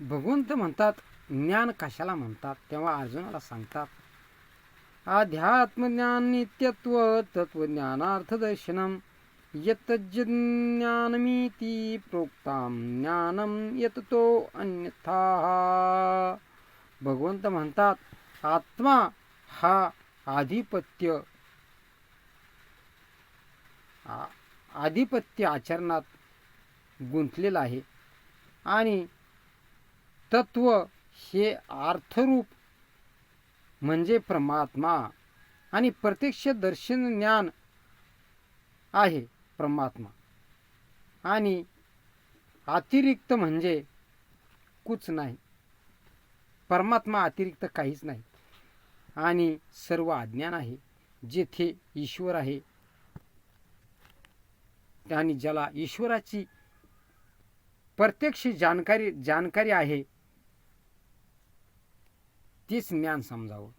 भगवंत म्हणतात ज्ञान कशाला म्हणतात? तेव्हा अर्जुनाला सांगतात अध्यात्मज्ञान नित्यत्व तत्वज्ञानार्थ दर्शनम यतज्ञानमिती प्रोक्ताम ज्ञानम यततो अन्यथा। भगवंत म्हणतात आत्मा हा आधिपत्य आधिपत्य आचरणात गुंतलेला आहे. आणि तत्व हे अर्थरूप म्हणजे परमात्मा आणि प्रत्यक्ष दर्शन ज्ञान आहे परमात्मा. आणि अतिरिक्त म्हणजे कुच नाही. परमात्मा अतिरिक्त काहीच नाही. आणि सर्व अज्ञान आहे जेथे ईश्वर आहे. आणि ज्याला ईश्वराची प्रत्यक्ष जानकारी जानकारी आहे तीच ज्ञान समजावं.